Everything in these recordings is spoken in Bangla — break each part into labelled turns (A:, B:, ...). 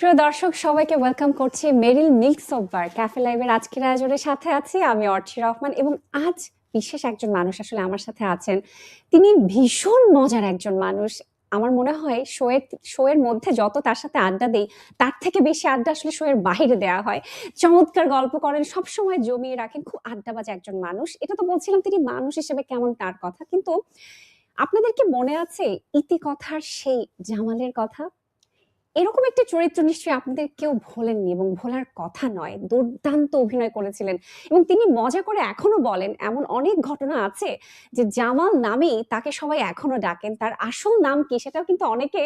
A: প্রিয় দর্শক, সবাইকে ওয়েলকাম করছি মেরিল মিল্ক সোপবার ক্যাফে লাইভের আজকের আয়োজনের সাথে আছি আমি অর্চি রহমান এবং আজ বিশেষ একজন মানুষ আসলে আমার সাথে আছেন। তিনি ভীষণ মজার একজন মানুষ। আমার মনে হয় শোয়ের শোয়ের মধ্যে যত তার সাথে আড্ডা দেই, তার থেকে বেশি আড্ডা আসলে শোয়ের বাইরে দেওয়া হয়। চমৎকার গল্প করেন, সবসময় জমিয়ে রাখেন, খুব আড্ডাবাজ একজন মানুষ। এটা তো বলছিলাম তিনি মানুষ হিসেবে কেমন তার কথা, কিন্তু আপনাদের কি মনে আছে ইতি কথার সেই জামালের কথা? এরকম একটি চরিত্র নিশ্চয়ই আপনাদের কেউ ভোলেননি এবং ভোলার কথা নয়, দুর্দান্ত অভিনয় করেছিলেন এবং তিনি মজা করে এখনও বলেন, এমন অনেক ঘটনা আছে যে জামাল নামেই তাকে সবাই এখনও ডাকেন, তার আসল নাম কি সেটাও কিন্তু অনেকে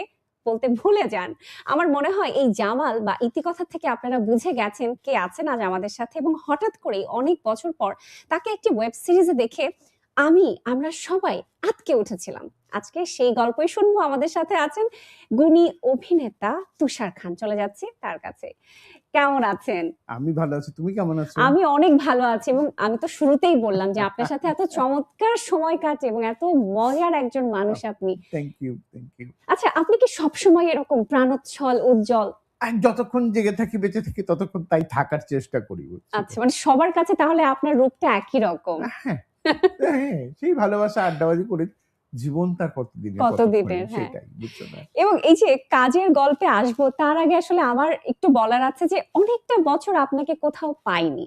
A: বলতে ভুলে যান। আমার মনে হয় এই জামাল বা ইতিকথা থেকে আপনারা বুঝে গেছেন কে আছেন আজ আমাদের সাথে এবং হঠাৎ করেই অনেক বছর পর তাকে একটি ওয়েব সিরিজে দেখে আমি, আমরা সবাই আটকে উঠেছিলাম। আজকে সেই গল্পই শুনব। আমাদের সাথে আছেন গুণী অভিনেতা তুষার খান। চলে যাচ্ছে তার কাছে। কেমন আছেন?
B: আমি ভালো আছি। তুমি কেমন আছো?
A: আমি অনেক ভালো আছি এবং আমি তো শুরুতেই বললাম যে আপনার সাথে এত চমৎকার সময় কাটে এবং এত মজার একজন মানুষ আপনি।
B: থ্যাংক ইউ থ্যাংক ইউ
A: আচ্ছা আপনি কি সবসময় এরকম প্রাণোচ্ছল উজ্জ্বল?
B: যতক্ষণ জেগে থাকি বেঁচে থাকি ততক্ষণ তাই থাকার চেষ্টা করি
A: আচ্ছা মানে সবার কাছে তাহলে আপনার রূপটা একই রকম।
B: হ্যাঁ হ্যাঁ সেই ভালোবাসা আড্ডাবাজি করে জীবন তার কতদিনের
A: কতদিনের, হ্যাঁ।
B: সেটাই বুঝছ না?
A: এবং এই যে কাজের গল্পে আসব তার আগে আসলে আমার একটু বলার আছে যে অনেকটা বছর আপনাকে কোথাও পাইনি।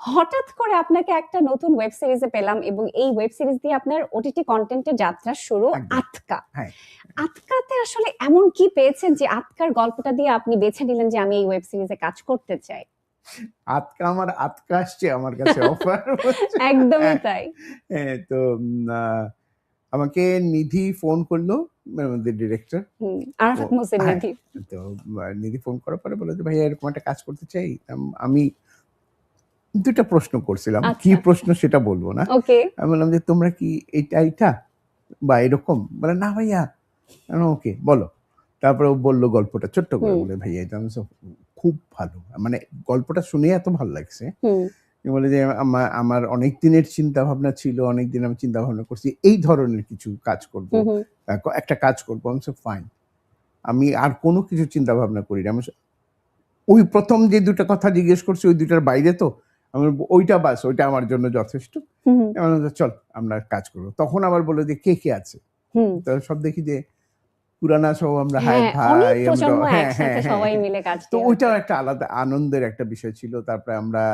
A: হঠাৎ করে আপনাকে একটা নতুন ওয়েব সিরিজে পেলাম এবং এই ওয়েব সিরিজ দিয়ে আপনার ওটিটি কন্টেন্টের যাত্রা শুরু আতকা।
B: হ্যাঁ।
A: আতকাতে আসলে এমন কি পেয়েছেন যে আতকার গল্পটা দিয়ে আপনি বেছে নিলেন যে আমি এই ওয়েব সিরিজে কাজ করতে চাই?
B: আতকা আমার আতকা আসছে আমার কাছে অফার
A: একদমই তাই।
B: হ্যাঁ তো আহ, আমাকে নিধি ফোন করল আমাদের ডিরেক্টর
A: আরাফাত
B: হ্যাঁ।
A: নিধি।
B: তো নিধি ফোন করার পরে বলে যে ভাইয়া এরকম একটা কাজ করতে চাই। আমি দুটা প্রশ্ন করছিলাম। কি
A: আচ্ছা।
B: প্রশ্ন সেটা বলব না। আমি বললাম যে তোমরা কি এইটা এইটা বা এরকম? বলে না ভাইয়া। ওকে বলো। তারপরে ও বলল গল্পটা ছোট্ট করে বলে ভাইয়া এটা আমি খুব ভালো। মানে গল্পটা শুনে এত ভালো লাগছে। বলে যে আমার আমার অনেক দিনের চিন্তা ভাবনা ছিল অনেক দিন আমি চিন্তা ভাবনা করছি এই ধরনের কিছু কাজ করব। একটা কাজ করব। আমি ফাইন আমি আর কোনো কিছু চিন্তা ভাবনা করি না। আমি ওই প্রথম যে দুটো কথা জিজ্ঞেস করছি ওই দুটার বাইরে তো? আমি ওইটা বাস ওইটা আমার জন্য যথেষ্ট। চল আমরা কাজ করব। তখন আবার বলে যে কে কে আছে? তো সব দেখি যে পুরানা সব আমরা হায়
A: হ্যাঁ
B: ভাই আমরা হ্যাঁ হ্যাঁ হ্যাঁ।
A: মিলে কাজ
B: তো ওইটাও একটা আলাদা আনন্দের একটা বিষয় ছিল। তারপরে আমরা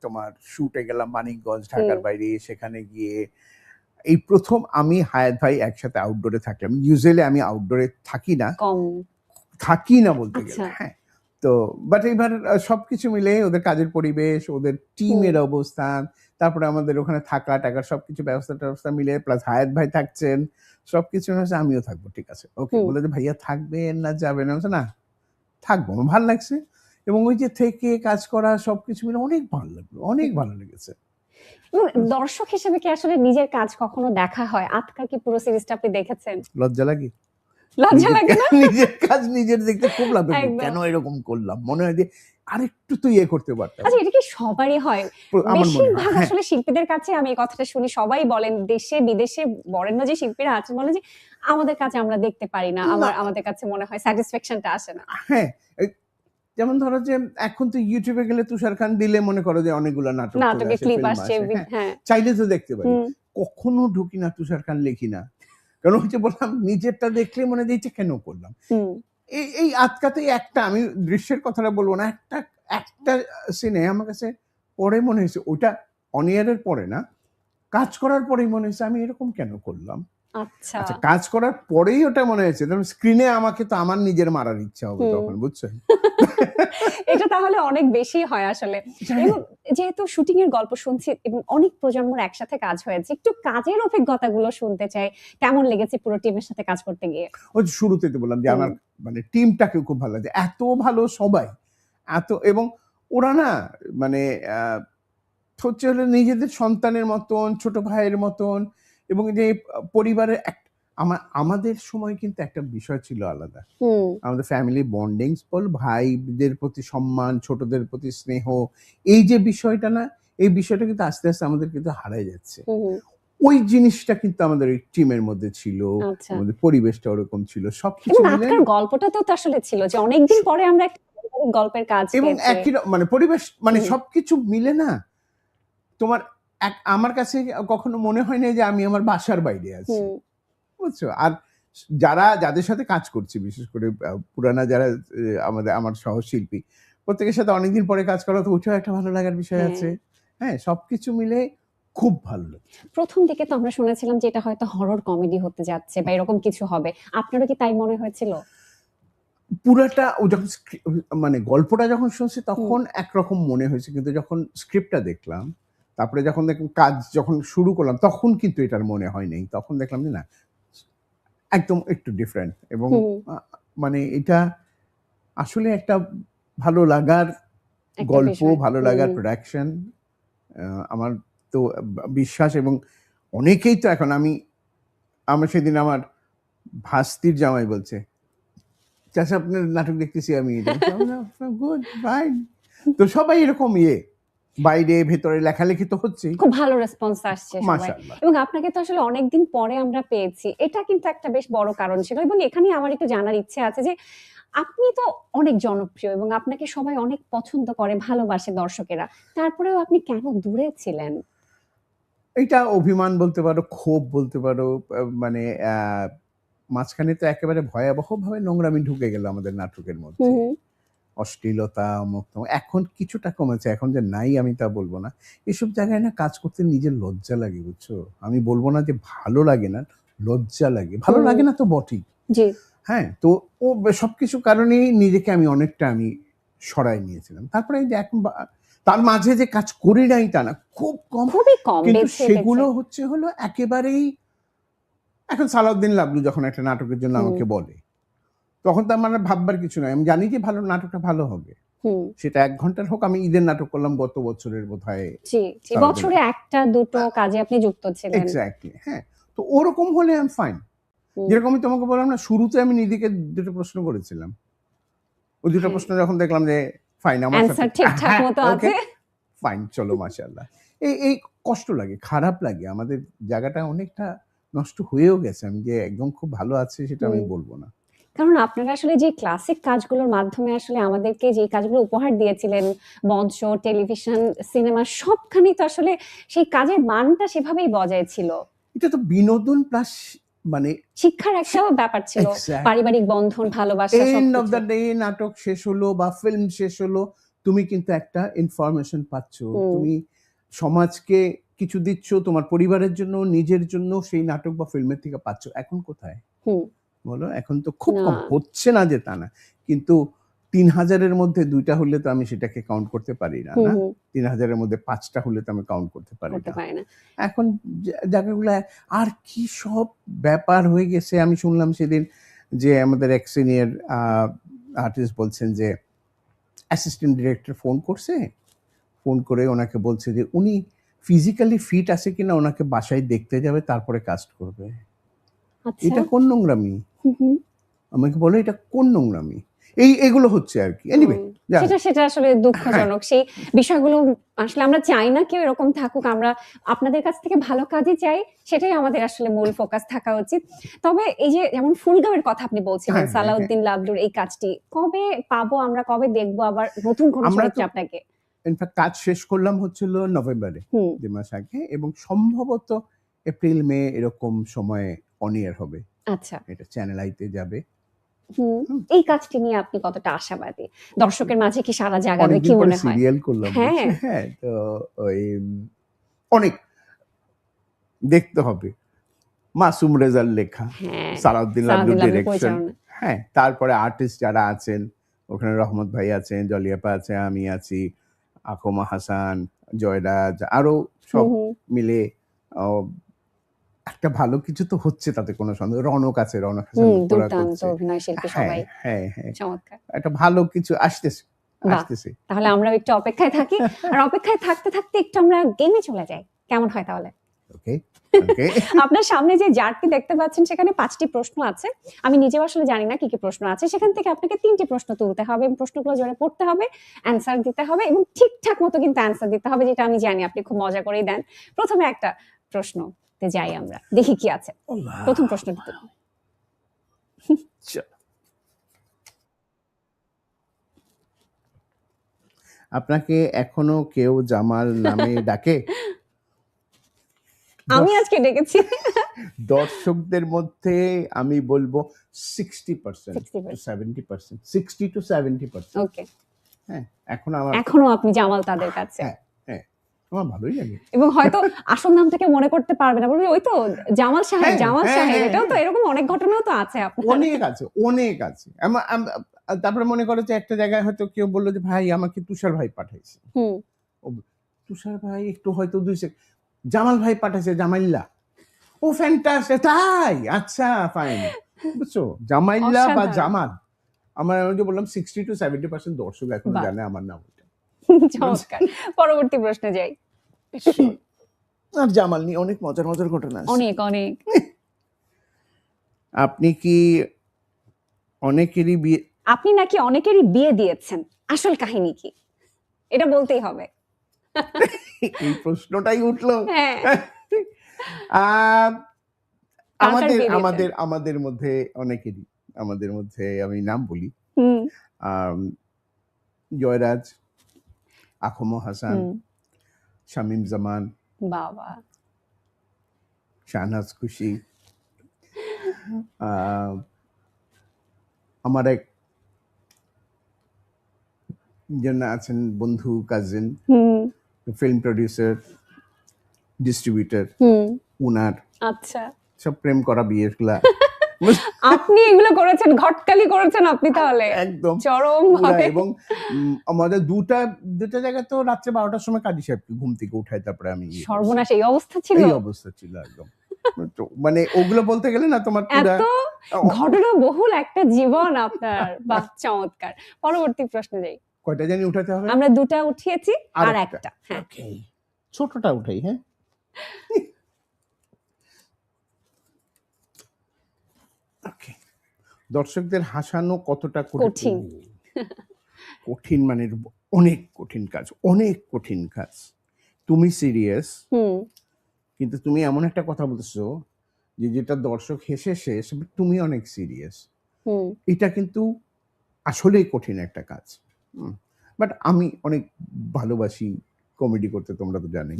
B: তোমার শুটে গেলাম মানিকগঞ্জ ঢাকার বাইরে সেখানে গিয়ে এই প্রথম আমি হায়াত ভাই একসাথে আউটডোরে থাকলাম। ইউজুয়ালি আমি আউটডোরে থাকি না। থাকি না বলতে গেলে
A: আচ্ছা।
B: হ্যাঁ। তো বাট এইবার আহ, সবকিছু মিলে ওদের কাজের পরিবেশ ওদের টিমের অবস্থান তারপরে আমাদের ওখানে থাকা টাকার সবকিছু ব্যবস্থা ট্যবস্থা মিলে প্লাস হায়াত ভাই থাকছেন সবকিছু হচ্ছে আমিও থাকব ঠিক আছে। ওকে বলে যে ভাইয়া থাকবেন না যাবেন। না থাকব ভালো লাগছে। এবং ওই যে থেকে কাজ করা সবকিছু মিলে অনেক ভালো লাগল অনেক ভালো লেগেছে।
A: দর্শক হিসেবে কি আসলে নিজের কাজ কখনো দেখা হয়? আজকাল কি পুরো সিরিজটা আপনি দেখেছেন?
B: লজ্জা লাগে।
A: লজ্জা লাগে না?
B: নিজের কাজ নিজের দেখতে খুব লাগে। কেন এরকম করলাম? মনে হয় যে আরেকটু তো ইয়ে করতে পারতাম।
A: আচ্ছা এটা কি সবারই হয়? বেশিরভাগ
B: হ্যাঁ।
A: আসলে শিল্পীদের কাছে আমি এই কথাটা শুনি সবাই বলেন দেশে বিদেশে বরেণ্য যে শিল্পীরা আছেন বলেন যে আমাদের কাছে আমরা দেখতে পারি না আমার আমাদের কাছে মনে হয় স্যাটিসফ্যাকশনটা আসে না।
B: হ্যাঁ যেমন ধরো যে এখন তো ইউটিউবে গেলে তুষার খান দিলে মনে করো যে অনেকগুলো নাটক
A: নাটকে ক্লিপ আসছে
B: হ্যাঁ।
A: হ্যাঁ।
B: চাইলে তো দেখতে পারি। কখনো ঢুকি না তুষার খান লিখি না। কারণ হচ্ছে বললাম নিজেরটা দেখলে মনে দিচ্ছে কেন করলাম? এই এই আটকাতেই একটা আমি দৃশ্যের কথাটা বলব না একটা একটা সিনে আমার কাছে পরে মনে হয়েছে ওটা অনিয়ারের পরে না কাজ করার পরেই মনে হয়েছে আমি এরকম কেন করলাম?
A: আচ্ছা।
B: আচ্ছা কাজ করার পরেই ওটা মনে হয়েছে স্ক্রিনে আমাকে তো আমার নিজের মারার ইচ্ছা হবে তখন বুঝছেন?
A: এটা তাহলে অনেক বেশি হয় আসলে। এবং যেহেতু শুটিং এর গল্প শুনছি এবং অনেক প্রজন্মর একসাথে কাজ হয়েছে একটু কাজের অভিজ্ঞতাগুলো শুনতে চাই কেমন লেগেছে পুরো টিমের সাথে কাজ করতে গিয়ে?
B: ওই যে শুরুতে তো বললাম যে আমার মানে টিমটাকে খুব ভালো লাগে এত ভালো সবাই এত এবং ওরা না মানে হচ্ছে হলো নিজেদের সন্তানের মতন ছোট ভাইয়ের মতন এবং যে পরিবারের আমার আমাদের সময় কিন্তু একটা বিষয় ছিল আলাদা। আমাদের ফ্যামিলি বন্ডিংস বল ভাইদের প্রতি সম্মান ছোটদের প্রতি স্নেহ এই যে বিষয়টা না এই বিষয়টা কিন্তু আস্তে আস্তে আমাদের কিন্তু হারাই যাচ্ছে। ওই জিনিসটা কিন্তু আমাদের এই টিমের মধ্যে ছিল
A: আচ্ছা।
B: আমাদের পরিবেশটা ওরকম ছিল সবকিছু মিলে
A: আপনার তো আসলে ছিল যে অনেকদিন পরে আমরা গল্পের কাজ
B: এবং একই মানে পরিবেশ মানে সবকিছু মিলে না তোমার এক আমার কাছে কখনো মনে হয় না যে আমি আমার বাসার বাইরে আছি। বুঝছ? আর যারা যাদের সাথে কাজ করছি বিশেষ করে পুরানা যারা আমাদের আমার সহশিল্পী প্রত্যেকের সাথে অনেকদিন পরে কাজ করা তো ওইটাও একটা ভালো লাগার বিষয়
A: হ্যাঁ।
B: আছে। হ্যাঁ সবকিছু মিলে খুব ভালো
A: প্রথম দিকে তো আমরা শুনেছিলাম যে এটা হয়তো হরর কমেডি হতে যাচ্ছে বা এরকম কিছু হবে। আপনারও কি তাই মনে হয়েছিল?
B: পুরাটা ও যখন মানে গল্পটা যখন শুনছি তখন একরকম মনে হয়েছে। কিন্তু যখন স্ক্রিপ্টটা দেখলাম তারপরে যখন দেখলাম কাজ যখন শুরু করলাম তখন কিন্তু এটার মনে হয় নাই। তখন দেখলাম যে না একদম একটু ডিফারেন্ট এবং মানে এটা আসলে একটা ভালো লাগার গল্প ভালো লাগার প্রোডাকশন আমার তো বিশ্বাস এবং অনেকেই তো এখন আমি আমার সেদিন আমার ভাস্তির জামাই বলছে চাষা আপনার নাটক দেখতেছি আমি গুড ফাইন তো সবাই এরকম ইয়ে। বাইরে ভেতরে লেখালেখি তো হচ্ছেই।
A: খুব ভালো রেসপন্স আসছে সবাই। এবং আপনাকে তো আসলে অনেকদিন পরে আমরা পেয়েছি। এটা কিন্তু একটা বেশ বড় কারণ ছিল। এবং এখানে আমার একটু জানার ইচ্ছে আছে যে আপনি তো অনেক জনপ্রিয় এবং আপনাকে সবাই অনেক পছন্দ করে ভালোবাসে দর্শকেরা। তারপরেও আপনি কেন দূরে ছিলেন?
B: এটা অভিমান বলতে পারো ক্ষোভ বলতে পারো মানে আহ, মাঝখানে তো একেবারে ভয়াবহভাবে নোংরামি ঢুকে গেল আমাদের নাটকের মধ্যে। অশ্লীলতা অমুক এখন কিছুটা কমেছে এখন যে নাই আমি তা বলব না। এসব জায়গায় না কাজ করতে নিজের লজ্জা লাগে বুঝছ? আমি বলব না যে ভালো লাগে না লজ্জা লাগে। ভালো লাগে না তো বটেই। হ্যাঁ তো ও সব কিছু কারণেই নিজেকে আমি অনেকটা আমি সরাই নিয়েছিলাম। তারপরে এই যে এখন তার মাঝে যে কাজ করি নাই তা না খুব কম। কিন্তু সেগুলো হচ্ছে হলো একেবারেই এখন সালাউদ্দিন লাবলু যখন একটা নাটকের জন্য আমাকে বলে তখন তো আমার ভাববার কিছু নাই। আমি জানি যে ভালো নাটকটা ভালো হবে। সেটা এক ঘণ্টার হোক আমি ঈদের নাটক করলাম গত বছরের বোধ হয়।
A: বছরে একটা দুটো কাজে আপনি যুক্ত ছিলেন।
B: এক্স্যাক্টলি হ্যাঁ। তো ওরকম হলে আমি ফাইন যেরকম আমি তোমাকে বললাম না শুরুতে আমি নিজেকে দুটো প্রশ্ন করেছিলাম। ওই দুটো
A: হ্যাঁ।
B: প্রশ্ন যখন দেখলাম যে ফাইন আমার
A: ঠিকঠাক মতো আছে।
B: ফাইন চলো মাশাআল্লাহ। এই এই কষ্ট লাগে খারাপ লাগে। আমাদের জায়গাটা অনেকটা নষ্ট হয়েও গেছে। আমি যে একদম খুব ভালো আছে সেটা আমি বলব না।
A: কারণ আপনারা আসলে যে ক্লাসিক কাজগুলোর মাধ্যমে আসলে আমাদেরকে যে কাজগুলো উপহার দিয়েছিলেন মঞ্চ টেলিভিশন সিনেমা সবখানেই তো আসলে সেই কাজের মানটা সেভাবেই বজায় ছিল।
B: এটা তো বিনোদন প্লাস মানে
A: শিক্ষার একটা ব্যাপার ছিল। পারিবারিক বন্ধন ভালোবাসা
B: এন্ড অফ। দ্য ডে নাটক শেষ হলো বা ফিল্ম শেষ হলো তুমি কিন্তু একটা ইনফরমেশন পাচ্ছ। তুমি সমাজকে কিছু দিচ্ছ তোমার পরিবারের জন্য নিজের জন্য সেই নাটক বা ফিল্মের থেকে পাচ্ছ। এখন কোথায়?
A: হুম।
B: বলো? এখন তো খুব কম। হচ্ছে না যে তা না। কিন্তু তিন হাজারের মধ্যে দুইটা হলে তো আমি সেটাকে কাউন্ট করতে পারি না না? তিন হাজারের মধ্যে পাঁচটা হলে তো আমি কাউন্ট করতে পারি না। এখন জায়গাগুলো আর কি সব ব্যাপার হয়ে গেছে? আমি শুনলাম সেদিন যে আমাদের এক সিনিয়র আর্টিস্ট বলছেন যে অ্যাসিস্ট্যান্ট ডিরেক্টর ফোন করছে। ফোন করে ওনাকে বলছে যে উনি ফিজিক্যালি ফিট আছে কিনা ওনাকে বাসায় দেখতে যাবে তারপরে কাস্ট করবে।
A: আচ্ছা।
B: এটা কোন নোংরামি? আমাকে বলো এটা কোন নোংরামি? এই এগুলো হচ্ছে আর কি। এনিওয়ে
A: সেটা সেটা আসলে দুঃখজনক।
B: হ্যাঁ।
A: সেই বিষয়গুলো আসলে আমরা চাই না কেউ এরকম থাকুক। আমরা আপনাদের কাছ থেকে ভালো কাজই চাই সেটাই আমাদের আসলে মূল ফোকাস থাকা উচিত। তবে এই যে যেমন ফুলগামের কথা আপনি বলছিলেন
B: হ্যাঁ, হ্যাঁ,
A: সালাউদ্দিন লাবলুর এই কাজটি কবে পাবো আমরা কবে দেখব আবার নতুন কোনো চরিত্রে আপনাকে?
B: ইনফ্যাক্ট কাজ শেষ করলাম হচ্ছিল নভেম্বরে দুই মাস আগে। এবং সম্ভবত এপ্রিল মে এরকম সময়ে অন ইয়ার হবে।
A: আচ্ছা।
B: এটা চ্যানেল আইতে যাবে।
A: হুম
B: হুম।
A: এই কাজটি নিয়ে আপনি কতটা আশাবাদী? দর্শকের মাঝে কি সারা জাগাবে কি
B: অনেকদিন পরে
A: মনে হয়?
B: সিরিয়াল করলাম
A: হ্যাঁ।
B: হ্যাঁ তো ওই অনেক দেখতে হবে। মাসুম রেজার লেখা
A: হ্যাঁ
B: সালাউদ্দিন ডিরেকশন
A: পরিচালনা।
B: হ্যাঁ তারপরে আর্টিস্ট যারা আছেন ওখানে রহমত ভাই আছেন জলিয়াপা আছে আমি আছি আকমা হাসান জয়রাজ আরও সব
A: হুম।
B: মিলে একটা ভালো কিছু তো হচ্ছে তাতে কোনো সন্দেহ রনক আছে রনক হ্যাঁ
A: সবাই।
B: হ্যাঁ হ্যাঁ। একটা ভালো কিছু আসতেছে আসতেছে।
A: তাহলে আমরা একটু অপেক্ষায় থাকি। আর অপেক্ষায় থাকতে থাকতে একটু আমরা গেমে চলে যাই। কেমন হয় তাহলে?
B: ওকে
A: আপনার সামনে যে জারটি দেখতে পাচ্ছেন সেখানে পাঁচটি প্রশ্ন আছে। আমি নিজেও আসলে জানি না কি কি প্রশ্ন আছে। সেখান থেকে আপনাকে তিনটি প্রশ্ন তুলতে হবে এবং প্রশ্নগুলো জোরে পড়তে হবে অ্যান্সার দিতে হবে এবং ঠিকঠাক মতো কিন্তু অ্যান্সার দিতে হবে যেটা আমি জানি আপনি খুব মজা করেই দেন। প্রথমে একটা প্রশ্ন থাকতে যাই আমরা। দেখি কি আছে। প্রথম
B: চলো। আপনাকে এখনও কেউ জামাল নামে ডাকে?
A: আমি আজকে ডেকেছি।
B: দর্শকদের মধ্যে আমি বলব sixty percent seventy percent sixty to seventy percent
A: okay
B: হ্যাঁ এখন আমার
A: এখনও আপনি জামাল তাদের কাছে।
B: হ্যাঁ, আমার ভালোই লাগে।
A: এবং হয়তো আসল নাম থেকে মনে করতে পারবে না। বলবি ওই তো জামাল সাহেব
B: হ্যাঁ,
A: জামাল
B: হ্যাঁ,
A: সাহেব
B: হ্যাঁ,
A: এটাও তো। এরকম অনেক ঘটনাও তো আছে আপনার।
B: অনেক আছে অনেক আছে। তারপরে মনে করো যে একটা জায়গায় হয়তো কেউ বলল যে ভাই আমাকে তুষার ভাই পাঠাইছে। তুষার ভাই একটু হয়তো দুই জামাল ভাই পাঠাইছে জামাইল্লা। ও ফ্যান্টাস্টিক তাই? আচ্ছা ফাইন বুঝছ? জামাইল্লা বা জামাল। আমার আমি যে বললাম সিক্সটি টু সেভেন্টি পার্সেন্ট দর্শক এখন। জানে আমার নাম
A: পরবর্তী প্রশ্নে যাই।
B: আর জামাল নিয়ে অনেক মজার মজার ঘটনা আছে।
A: অনেক অনেক।
B: আপনি কি অনেকেরই বিয়ে
A: আপনি নাকি অনেকেরই বিয়ে দিয়েছেন? আসল কাহিনী কি? এটা বলতেই হবে।
B: এই প্রশ্নটাই উঠল।
A: হ্যাঁ।
B: আমাদের আমাদের আমাদের মধ্যে অনেকেরই আমাদের মধ্যে আমি নাম বলি। জয়রাজ আখম হাসান শামীম জামান
A: বাবা।
B: শাহনাজ খুশি আমার এক জন আছেন বন্ধু কাজিন ফিল্ম প্রডিউসার ডিস্ট্রিবিউটর উনার।
A: আচ্ছা।
B: সব প্রেম করা বিয়েগুলা
A: আপনি এগুলো করেছেন ঘটকালি করেছেন আপনি তাহলে।
B: একদম।
A: চরম
B: এবং আমাদের দুটা দুটা জায়গায় তো রাত্রে বারোটার সময় কাজী সাহেবকে ঘুম থেকে উঠাই তারপরে আমি ইয়ে
A: সর্বনাশ এই অবস্থা ছিল?
B: এই অবস্থা ছিল একদম। মানে ওগুলো বলতে গেলে না তোমার পুরা
A: এত ঘটনা বহুল একটা জীবন আপনার বাহ চমৎকার। পরবর্তী প্রশ্নে যাই।
B: কয়টা জানি উঠাতে হবে?
A: আমরা দুটা উঠিয়েছি আর।
B: একটা।
A: হ্যাঁ।
B: ছোটটা উঠাই হ্যাঁ? দর্শকদের হাসানো কতটা কঠিন?
A: কঠিন।
B: মানে অনেক কঠিন কাজ অনেক কঠিন কাজ। তুমি সিরিয়াস কিন্তু তুমি এমন একটা কথা বলছো যে যেটা দর্শক হেসে শেষ তুমি অনেক সিরিয়াস এটা কিন্তু আসলেই কঠিন একটা কাজ। বাট আমি অনেক ভালোবাসি কমেডি করতে তোমরা তো জানি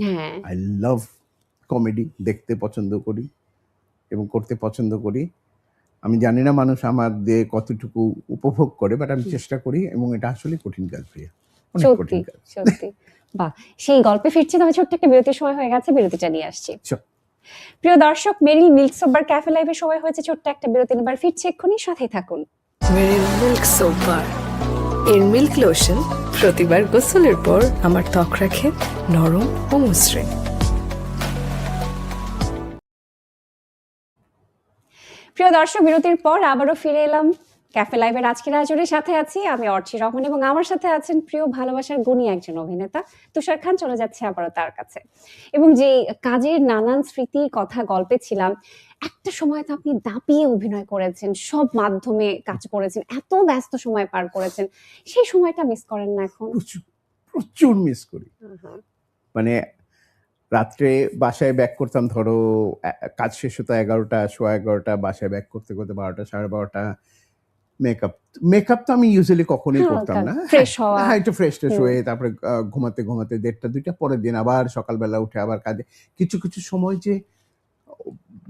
B: আই লাভ কমেডি দেখতে পছন্দ করি এবং করতে পছন্দ করি। আমি জানি না মানুষ আমার দিয়ে কতটুকু উপভোগ করে বাট আমি চেষ্টা করি এবং এটা আসলে কঠিন কাজ প্রিয়া অনেক কঠিন কাজ।
A: সত্যি। বাহ সেই গল্পে ফিরছি তবে ছোট্ট একটা বিরতির সময় হয়ে গেছে বিরতিটা নিয়ে আসছি. প্রিয় দর্শক মেরিল মিল্ক সোবার ক্যাফে লাইভে সময় হয়েছে ছোট্ট একটা বিরতি নেবার। ফিরছে এক্ষুনি সাথে থাকুন।
C: মেরিল মিল্ক সোপ বার এর মিল্ক লোশন প্রতিবার গোসলের পর আমার ত্বক রাখে নরম ও মসৃণ।
A: প্রিয় দর্শক বিরতির পর আবারও ফিরে এলাম ক্যাফে লাইভের আজকের আয়োজনের সাথে আছি আমি অর্চি রহমান এবং আমার সাথে আছেন প্রিয় ভালোবাসার গুণী একজন অভিনেতা তুষার খান। চলে যাচ্ছে আবারও তার কাছে। এবং যে কাজের নানান স্মৃতির কথা গল্পে ছিলাম একটা সময় তো আপনি দাপিয়ে অভিনয় করেছেন সব মাধ্যমে কাজ করেছেন এত ব্যস্ত সময় পার করেছেন সেই সময়টা মিস করেন না এখন?
B: প্রচুর প্রচুর মিস করি। মানে রাত্রে বাসায় ব্যাক করতাম ধরো কাজ শেষ হতো এগারোটা সোয়া এগারোটা বাসায় ব্যাক করতে করতে বারোটা সাড়ে বারোটা মেকআপ মেকআপ তো আমি ইউজুয়ালি কখনোই করতাম না। হ্যাঁ একটু ফ্রেশ ট্রেশ হয়ে তারপরে ঘুমাতে ঘুমাতে দেড়টা দুইটা পরের দিন আবার সকালবেলা উঠে আবার কাজে। কিছু কিছু সময় যে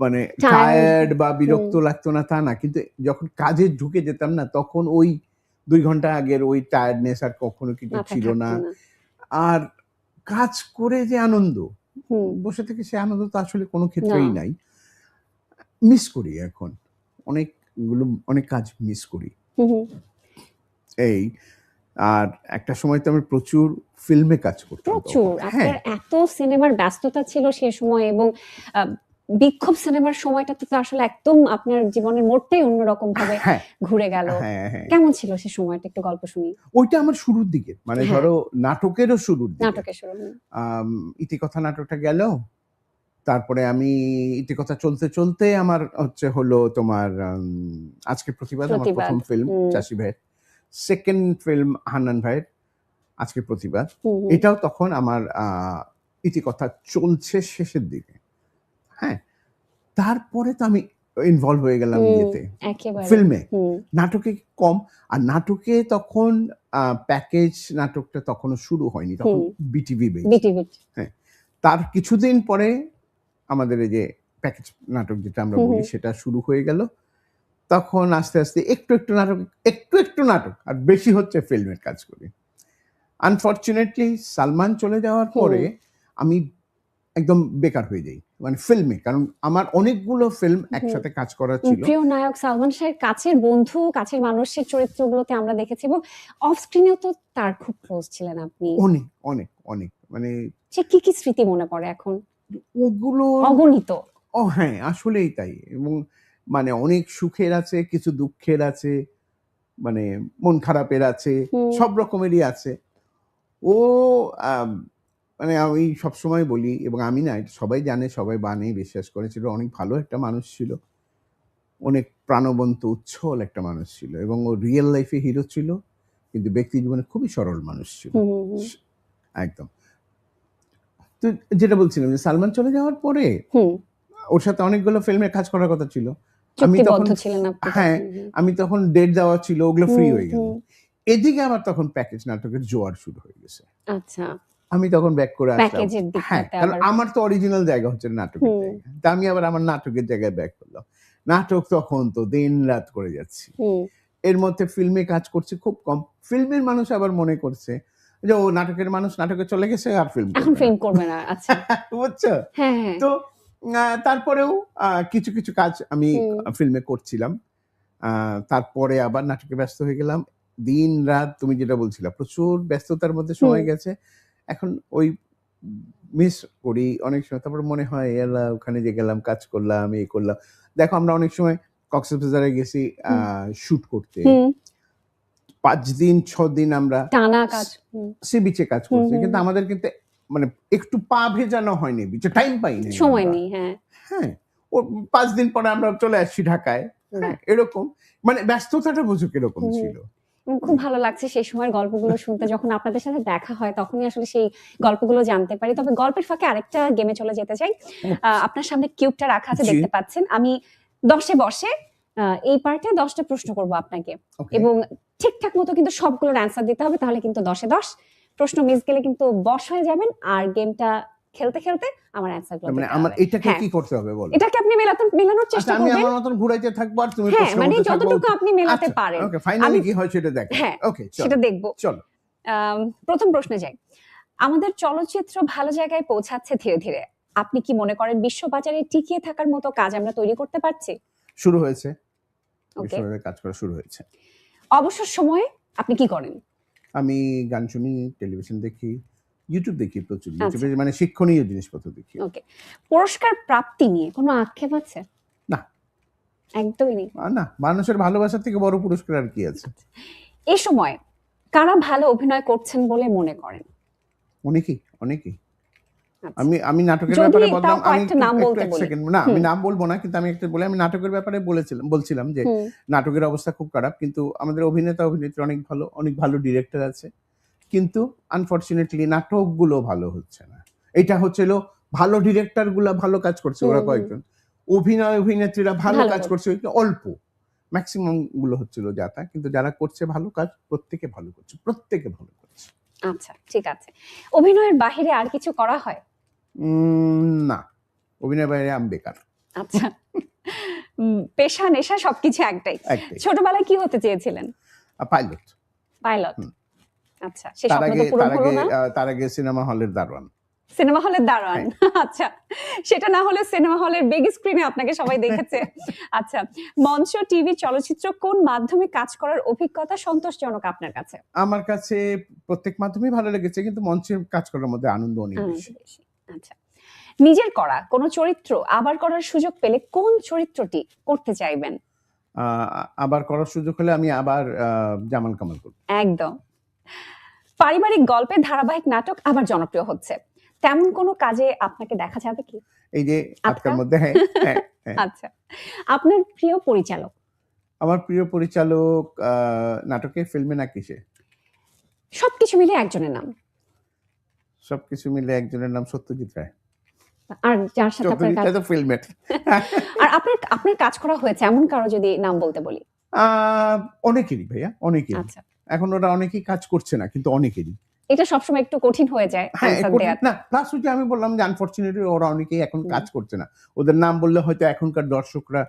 B: মানে টায়ার্ড বা বিরক্ত লাগতো না তা না। কিন্তু যখন কাজে ঢুকে যেতাম না তখন ওই দুই ঘণ্টা আগের ওই টায়ার্ডনেস আর কখনো কিছু ছিল না। আর কাজ করে যে আনন্দ বসে থেকে সে আনন্দ তো আসলে কোনো ক্ষেত্রেই নাই। মিস করি এখন। অনেকগুলো অনেক কাজ মিস করি। এই আর একটা সময় তো আমি প্রচুর ফিল্মে কাজ করতাম
A: প্রচুর।
B: হ্যাঁ।
A: আপনার এত সিনেমার ব্যস্ততা ছিল সে সময় এবং বিক্ষোভ সিনেমার সময়টা তো আসলে একদম আপনার জীবনের মোড়টাই অন্যরকম ভাবে
B: হ্যাঁ।
A: ঘুরে গেল।
B: হ্যাঁ হ্যাঁ
A: কেমন ছিল সে সময়টা? একটু গল্প শুনি।
B: ওইটা আমার শুরুর দিকে। মানে। ধরো নাটকেরও শুরুর দিকে।
A: নাটকের শুরু
B: ইতিকথা নাটকটা গেল। তারপরে আমি ইতিকথা চলতে চলতে আমার হচ্ছে হলো তোমার আজকে প্রতিবাদ আমার প্রথম ফিল্ম। চাষি ভাইয়ের। সেকেন্ড ফিল্ম হান্নান ভাইয়ের আজকে প্রতিবাদ। এটাও তখন আমার আহ, ইতিকথা চলছে শেষের দিকে। হ্যাঁ তারপরে তো আমি ইনভলভ হয়ে গেলাম ইয়েতে। ফিল্মে নাটকে কম আর নাটকে তখন প্যাকেজ নাটকটা তখনও শুরু হয়নি তখন। বিটিভি
A: হ্যাঁ
B: তার কিছুদিন পরে আমাদের এই যে প্যাকেজ নাটক যেটা আমরা বলি সেটা শুরু হয়ে গেল। তখন আস্তে আস্তে একটু একটু নাটক একটু একটু নাটক আর বেশি হচ্ছে ফিল্মের কাজ করি। আনফর্চুনেটলি সালমান চলে যাওয়ার পরে আমি একদম বেকার হয়ে যাই। মানে ফিল্মে কারণ আমার অনেকগুলো ফিল্ম একসাথে কাজ করা ছিল।
A: প্রিয় নায়ক সালমান শাহের কাছের বন্ধু কাছের মানুষের চরিত্রগুলোতে আমরা দেখেছি এবং অফ স্ক্রিনেও তো তার খুব ক্লোজ ছিলেন আপনি।
B: অনেক অনেক অনেক মানে
A: সে কি কি স্মৃতি মনে পড়ে এখন?
B: ওগুলো
A: অগণিত।
B: ও হ্যাঁ আসলেই তাই। এবং মানে অনেক সুখের আছে কিছু দুঃখের আছে মানে মন খারাপের আছে সব রকমেরই আছে। ও মানে আমি সবসময় বলি এবং আমি না এটা সবাই জানে সবাই বানে বিশ্বাস করে ছিল অনেক ভালো একটা মানুষ ছিল। অনেক প্রাণবন্ত উচ্ছল একটা মানুষ ছিল এবং ও রিয়েল লাইফে হিরো ছিল কিন্তু ব্যক্তি জীবনে খুবই সরল মানুষ ছিল। একদম। তো যেটা বলছিলাম যে সালমান চলে যাওয়ার পরে ওর সাথে অনেকগুলো ফিল্মে কাজ করার কথা ছিল। আমি তখন হ্যাঁ, আমি তখন ডেট দেওয়া ছিল ওগুলো ফ্রি হয়ে গেল। এদিকে আমার তখন প্যাকেজ নাটকের জোয়ার শুরু হয়ে গেছে।
A: আচ্ছা।
B: আমি তখন ব্যাক করে আসলাম। হ্যাঁ কারণ আমার তো অরিজিনাল জায়গা হচ্ছে নাটকের জায়গা। তা আমি আবার আমার নাটকের জায়গায় ব্যাক করলাম। নাটক তখন তো দিন রাত করে যাচ্ছি। এর মধ্যে ফিল্মে কাজ করছি খুব কম। ফিল্মের মানুষ আবার মনে করছে যে ও নাটকের মানুষ নাটকে চলে গেছে আর ফিল্ম
A: ফিল্ম করবে না আচ্ছা।
B: বুঝছ?
A: হ্যাঁ হ্যাঁ।
B: তো তারপরেও কিছু কিছু কাজ আমি ফিল্মে করছিলাম। আহ, তারপরে আবার নাটকে ব্যস্ত হয়ে গেলাম। দিন রাত তুমি যেটা বলছিলা প্রচুর ব্যস্ততার মধ্যে সময় গেছে। এখন ওই মিস করি অনেক সময় তারপর মনে হয় এলা ওখানে যে গেলাম কাজ করলাম এই করলাম। দেখো আমরা অনেক সময় কক্সবাজারে গেছি শুট করতে। পাঁচ দিন ছ দিন আমরা সি বিচে কাজ করছি। কিন্তু আমাদের কিন্তু মানে একটু পা ভেজানো হয়নি বিচে টাইম পাইনি
A: সময় নেই হ্যাঁ।
B: হ্যাঁ ও পাঁচ দিন পরে আমরা চলে আসছি ঢাকায়। হ্যাঁ এরকম। মানে ব্যস্ততাটা বুঝো কীরকম
A: হুম।
B: ছিল।
A: খুব ভালো লাগছে সেই সময়ের গল্পগুলো শুনতে। যখন আপনাদের সাথে দেখা হয় তখনই আসলে সেই গল্পগুলো জানতে পারি। তবে গল্পের ফাঁকে আরেকটা গেমে চলে যেতে চাই। আপনার সামনে কিউবটা রাখা আছে দেখতে পাচ্ছেন। আমি দশে বসে এই পার্টে দশটা প্রশ্ন করব আপনাকে। এবং ঠিকঠাক মতো কিন্তু সবগুলোর অ্যান্সার দিতে হবে তাহলে কিন্তু দশে দশ। প্রশ্ন মিস গেলে কিন্তু বশ হয়ে যাবেন আর গেমটা খেলতে খেলতে আমার অ্যান্সারগুলো
B: মানে আমার। এটাকে
A: হ্যাঁ।
B: কি করতে হবে বলো?
A: এটাকে আপনি মেলাতে মেলানোর
B: আচ্ছা
A: চেষ্টা
B: আমি আমার মতন ঘুরাইতে থাকব আর তুমি
A: হ্যাঁ
B: প্রশ্ন
A: মানে যতটুকু আপনি মেলাতে
B: আচ্ছা,
A: পারেন।
B: ওকে ফাইনালি কি হয় সেটা দেখ।
A: হ্যাঁ,
B: ওকে চল।
A: সেটা দেখব।
B: চল।
A: প্রথম প্রশ্নে যাই। আমাদের চলচ্চিত্র ভালো জায়গায় পৌঁছাচ্ছে ধীরে ধীরে। আপনি কি মনে করেন বিশ্ব বাজারে টিকিয়ে থাকার মতো কাজ আমরা তৈরি করতে পারছি?
B: শুরু হয়েছে।
A: ওকে
B: কাজ করা শুরু হয়েছে।
A: অবসর সময়ে আপনি কি করেন?
B: আমি গান শুনি টেলিভিশন দেখি ইউটিউব দেখি প্রচুর
A: আচ্ছা।
B: ইউটিউবে মানে শিক্ষণীয় জিনিসপত্র দেখি
A: ওকে। পুরস্কার প্রাপ্তি নিয়ে কোনো আক্ষেপ আছে?
B: না।
A: একদমই নেই।
B: না মানুষের ভালোবাসা থেকে বড় পুরস্কার আর কি আছে?
A: এই সময় কারা ভালো অভিনয় করছেন বলে মনে করেন?
B: অনেকেই অনেকেই।
A: আচ্ছা।
B: আমি আমি নাটকের ব্যাপারে বললাম আমি
A: নাম বলতে বলি।
B: সেকেন্ড না আমি নাম বলব না কিন্তু আমি একটা বলে আমি নাটকের ব্যাপারে বলেছিলাম বলছিলাম যে নাটকের অবস্থা খুব খারাপ কিন্তু আমাদের অভিনেতা অভিনেত্রী অনেক ভালো অনেক ভালো ডিরেক্টর আছে। কিন্তু আনফরচুনেটলি নাটকগুলো ভালো হচ্ছে না। এটা হচ্ছিল ভালো ডিরেক্টরগুলা ভালো কাজ করছে ওরা কয়েকজন। অভিনয় অভিনেত্রীরা ভালো কাজ
A: করছে।
B: অল্প। ম্যাক্সিমামগুলো হচ্ছিল যা তা কিন্তু যারা করছে ভালো কাজ প্রত্যেকে ভালো করছে প্রত্যেকে ভালো করছে।
A: আচ্ছা ঠিক আছে। অভিনয়ের বাহিরে আর কিছু করা হয়?
B: না। অভিনয় বাইরে আমি বেকার।
A: আচ্ছা। পেশা নেশা সবকিছু একটাই। ছোটবেলায় কি হতে চেয়েছিলেন?
B: Pilot
A: pilot. আচ্ছা
B: তার
A: স্বপ্ন
B: আগে
A: তো পূরণ হলো না।
B: তার আগে সিনেমা হলের দারোয়ান।
A: সিনেমা হলের দারোয়ান। আচ্ছা সেটা না হলে সিনেমা হলের বিগ স্ক্রিনে আপনাকে সবাই দেখেছে। আচ্ছা মঞ্চ টিভি চলচ্চিত্র কোন মাধ্যমে কাজ করার অভিজ্ঞতা সন্তোষজনক আপনার কাছে?
B: আমার কাছে প্রত্যেক মাধ্যমেই ভালো লেগেছে কিন্তু মঞ্চে কাজ করার মধ্যে আনন্দ অনেক বেশি।
A: আচ্ছা নিজের করা কোন চরিত্র আবার করার সুযোগ পেলে কোন চরিত্রটি করতে চাইবেন?
B: আবার করার সুযোগ হলে আমি আবার জামাল কামাল করব।
A: একদম। পারিবারিক গল্পের ধারাবাহিক নাটক আবার জনপ্রিয় হচ্ছে। তেমন কোনো কাজে আপনাকে দেখা যাবে কি?
B: এই যে
A: আচ্ছা।
B: মধ্যে হ্যাঁ হ্যাঁ, হ্যাঁ।
A: আচ্ছা। আপনার প্রিয় পরিচালক?
B: আমার প্রিয় পরিচালক নাটকে ফিল্মে না কিসে
A: সবকিছু মিলে একজনের নাম।
B: সবকিছু মিলে একজনের নাম সত্যজিৎ রায়।
A: আর যার সাথে আপনার কাজ
B: তো ফিল্মেট
A: আর আপনার আপনার কাজ করা হয়েছে এমন কারও যদি নাম বলতে বলি?
B: অনেকেরই ভাইয়া অনেকেরই।
A: আচ্ছা।
B: এখন ওরা অনেকেই কাজ করছে না কিন্তু অনেকেরই।
A: এটা সবসময় একটু কঠিন হয়ে যায়
B: হ্যাঁ। না প্লাস হচ্ছে আমি বললাম যে আনফর্চুনেটলি ওরা অনেকেই এখন কাজ করছে না। ওদের নাম বললে হয়তো এখনকার দর্শকরা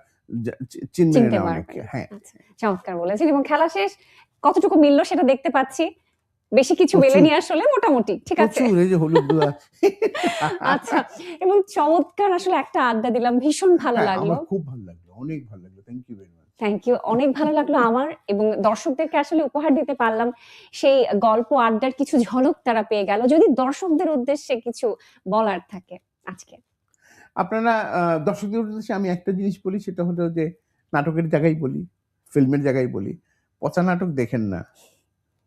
B: চিনবে না অনেকে হ্যাঁ।
A: আচ্ছা, চমৎকার বলেছেন এবং খেলা শেষ কতটুকু মিলল সেটা দেখতে পাচ্ছি। বেশি কিছু। মেলেনি আসলে মোটামুটি ঠিক আছে। আচ্ছা এবং চমৎকার আসলে একটা আড্ডা দিলাম ভীষণ ভালো
B: হ্যাঁ,
A: লাগল।
B: খুব ভালো লাগল অনেক ভালো থ্যাংক ইউ
A: অনেক ভালো লাগল আমার এবং দর্শকদেরকে আসলে উপহার দিতে পারলাম। সেই গল্প, আড্ডার কিছু ঝলক তারা পেয়ে গেল। যদি দর্শকদের উদ্দেশ্যে কিছু বলার থাকে আজকে।
B: আপনারা দর্শকদের উদ্দেশ্যে আমি একটা জিনিস বলি, সেটা হলো যে নাটকের জায়গায় বলি, ফিল্মের জায়গায় বলি, পচা নাটক দেখেন না।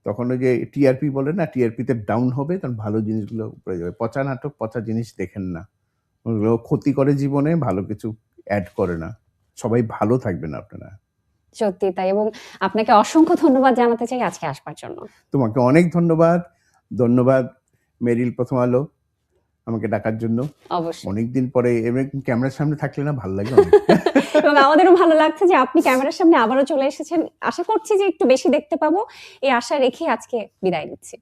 B: তখন ওই যে টিআরপি বলে না টিআরপিতে ডাউন হবে, তখন ভালো জিনিসগুলো উপরে যাবে। পচা নাটক, পচা জিনিস দেখেন না। ওগুলো ক্ষতি করে জীবনে, ভালো কিছু অ্যাড করে না। সবাই ভালো থাকবেন আপনারা।
A: সত্যি তাই এবং আপনাকে অসংখ্য ধন্যবাদ জানাতে চাই আজকে আসবার জন্য।
B: তোমাকে অনেক ধন্যবাদ। ধন্যবাদ মেরিল প্রথম আলো আমাকে ডাকার জন্য।
A: অবশ্যই।
B: অনেকদিন পরে ক্যামেরার সামনে থাকলে না ভালো লাগে।
A: এবং আমাদেরও ভালো লাগছে যে আপনি ক্যামেরার সামনে আবারও চলে এসেছেন। আশা করছি যে একটু বেশি দেখতে পাবো। এই আশা রেখে আজকে বিদায় নিচ্ছি।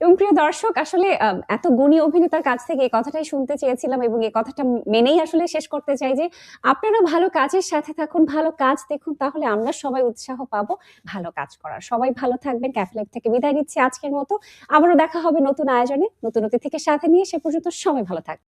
A: এবং প্রিয় দর্শক, আসলে এত গুণী অভিনেতার কাছ থেকে এই কথাটাই শুনতে চেয়েছিলাম এবং এই কথাটা মেনেই আসলে শেষ করতে চাই যে, আপনারা ভালো কাজের সাথে থাকুন, ভালো কাজ দেখুন, তাহলে আমরা সবাই উৎসাহ পাবো ভালো কাজ করার। সবাই ভালো থাকবেন ক্যাফলাইভ থেকে বিদায় নিচ্ছি আজকের মতো। আবারও দেখা হবে নতুন আয়োজনে, নতুন অতিথিকে সাথে নিয়ে, সে পর্যন্ত সবাই ভালো থাকবেন।